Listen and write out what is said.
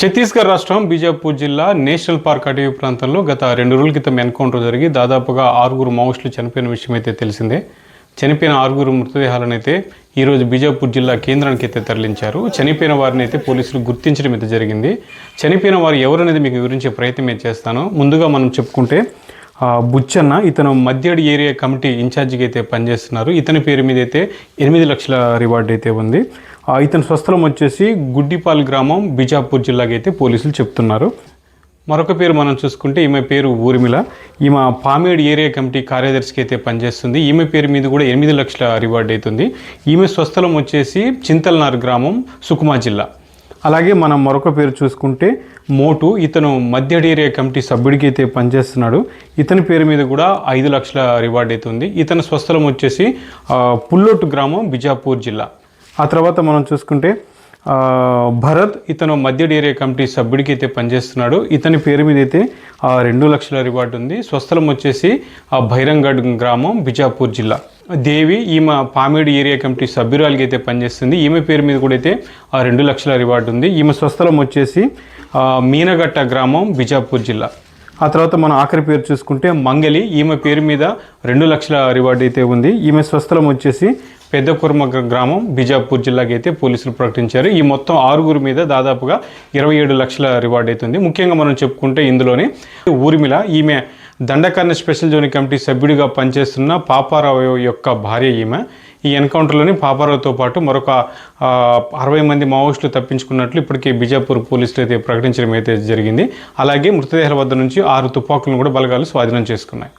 ఛత్తీస్గఢ్ రాష్ట్రం బీజాపూర్ జిల్లా national park అటవీ ప్రాంతంలో గత రెండు రోజుల క్రితం ఎన్కౌంటర్ జరిగి దాదాపుగా ఆరుగురు మావోయిస్టులు చనిపోయిన విషయం అయితే తెలిసిందే. చనిపోయిన ఆరుగురు మృతదేహాలను అయితే ఈరోజు బీజాపూర్ జిల్లా కేంద్రానికి అయితే తరలించారు. చనిపోయిన వారిని అయితే పోలీసులు గుర్తించడం అయితే జరిగింది. చనిపోయిన వారు ఎవరనేది మీకు వివరించే ప్రయత్నం అయితే చేస్తాను. ముందుగా మనం చెప్పుకుంటే బుచ్చన్న ఇతను మధ్యడి ఏరియా కమిటీ ఇన్ఛార్జిగా అయితే పనిచేస్తున్నారు. ఇతని పేరు మీద అయితే ఎనిమిది లక్షల రివార్డ్ అయితే ఉంది. ఇతని స్వస్థలం వచ్చేసి గుడ్డిపాల్ గ్రామం బిజాపూర్ జిల్లాకి అయితే పోలీసులు చెప్తున్నారు. మరొక పేరు మనం చూసుకుంటే ఈమె పేరు ఊర్మిళ. ఈమె పామేడ్ ఏరియా కమిటీ కార్యదర్శికి అయితే పనిచేస్తుంది. ఈమె పేరు మీద కూడా ఎనిమిది లక్షల రివార్డ్ అవుతుంది. ఈమె స్వస్థలం వచ్చేసి చింతల్నార్ గ్రామం సుకుమా జిల్లా. అలాగే మనం మరొక పేరు చూసుకుంటే మోటు. ఇతను మధ్యడి ఏరియా కమిటీ సభ్యుడికి అయితే పనిచేస్తున్నాడు. ఇతని పేరు మీద కూడా ఐదు లక్షల రివార్డ్ అవుతుంది. ఇతని స్వస్థలం వచ్చేసి పుల్లోటు గ్రామం బిజాపూర్ జిల్లా. ఆ తర్వాత మనం చూసుకుంటే భరత్ ఇతను మధ్య ఏరియా కమిటీ సభ్యుడికి అయితే పనిచేస్తున్నాడు. ఇతని పేరు మీద అయితే ఆ, రెండు లక్షల రివార్డు ఉంది. స్వస్థలం వచ్చేసి ఆ, భైరంగఢ్ గ్రామం బిజాపూర్ జిల్లా. దేవి ఈమె పామేడు ఏరియా కమిటీ సభ్యురాలకి అయితే పనిచేస్తుంది. ఈమె పేరు మీద కూడా అయితే ఆ, రెండు లక్షల రివార్డు ఉంది. ఈమె స్వస్థలం వచ్చేసి మీనగట్ట గ్రామం బిజాపూర్ జిల్లా. ఆ తర్వాత మనం ఆఖరి పేరు చూసుకుంటే మంగలి ఈమె పేరు మీద రెండు లక్షల రివార్డు అయితే ఉంది. ఈమె స్వస్థలం వచ్చేసి పెద్దకుర్మ గ్రామం బిజాపూర్ జిల్లాకి అయితే పోలీసులు ప్రకటించారు. ఈ మొత్తం ఆరుగురు మీద దాదాపుగా ఇరవై ఏడు లక్షల రివార్డ్ అవుతుంది. ముఖ్యంగా మనం చెప్పుకుంటే ఇందులోనే ఊర్మిళ ఈమె దండకర్ణ స్పెషల్ జోన్ కమిటీ సభ్యుడిగా పనిచేస్తున్న పాపారావు యొక్క భార్య ఈమె. ఈ ఎన్కౌంటర్లోని పాపారావుతో పాటు మరొక అరవై మంది మావోయిస్టులు తప్పించుకున్నట్లు ఇప్పటికే బిజాపూర్ పోలీసులు అయితే ప్రకటించడం అయితే జరిగింది. అలాగే మృతదేహాల వద్ద నుంచి ఆరు తుపాకులను కూడా బలగాలు స్వాధీనం చేసుకున్నాయి.